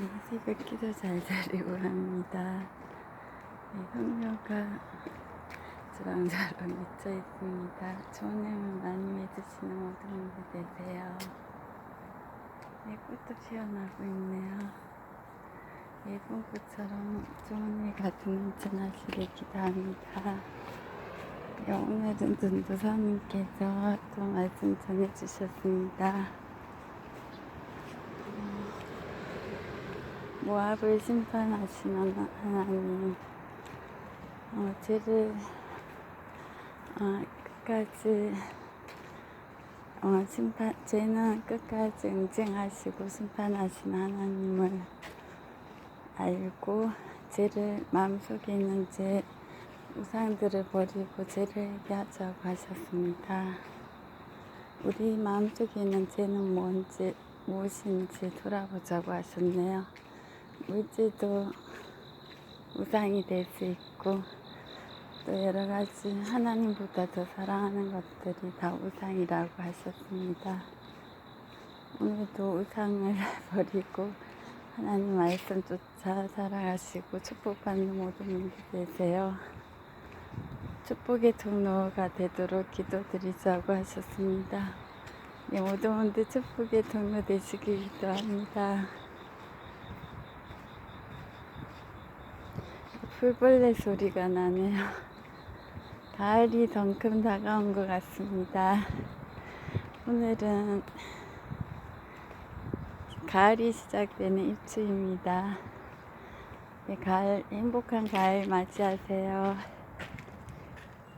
네, 새벽 기도 잘 자리고 합니다. 네, 성녀가 주렁주렁 미쳐 있습니다. 좋은 내용 많이 해주시는 모든 분들 되세요. 네, 꽃도 피어나고 있네요. 예쁜 꽃처럼 좋은 일 같은 넘쳐나시길 기도합니다. 네, 오늘은 전도사님께서 또 말씀 전해주셨습니다. 모압을 심판하시는 하나님, 어, 죄를 어, 끝까지 어, 심판 죄는 끝까지 응징하시고 심판하신 하나님을 알고 죄를 마음속에 있는 죄 우상들을 버리고 죄를 회개하자고 하셨습니다. 우리 마음속에 있는 죄는 뭔지 무엇인지 돌아보자고 하셨네요. 물질도 우상이 될 수 있고 또 여러 가지 하나님보다 더 사랑하는 것들이 다 우상이라고 하셨습니다. 오늘도 우상을 버리고 하나님 말씀 쫓아 살아가시고 축복받는 모든 분들 되세요. 축복의 통로가 되도록 기도드리자고 하셨습니다. 네, 모든 분들 축복의 통로 되시길 기도합니다. 풀벌레 소리가 나네요. 가을이 덩큼 다가온 것 같습니다. 오늘은 가을이 시작되는 입추입니다. 네, 가을, 행복한 가을 맞이하세요.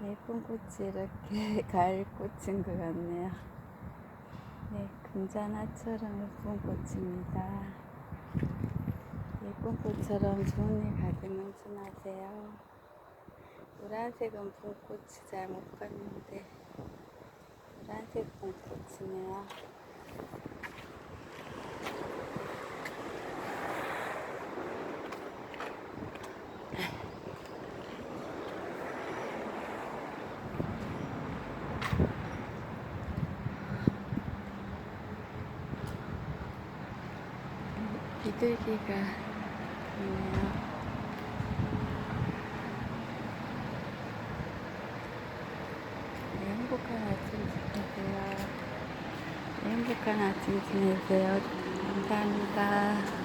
예쁜 꽃이 이렇게 가을 꽃인 것 같네요. 네, 금자나처럼 예쁜 꽃입니다. 예쁜 꽃처럼 좋은 일 가득 넘쳐나세요. 노란색은 봄꽃이 잘 못 봤는데 노란색 봄꽃이네요. 비둘기가. 네, 행복한 아침 지내세요. 네, 행복한 아침 지내세요. 감사합니다.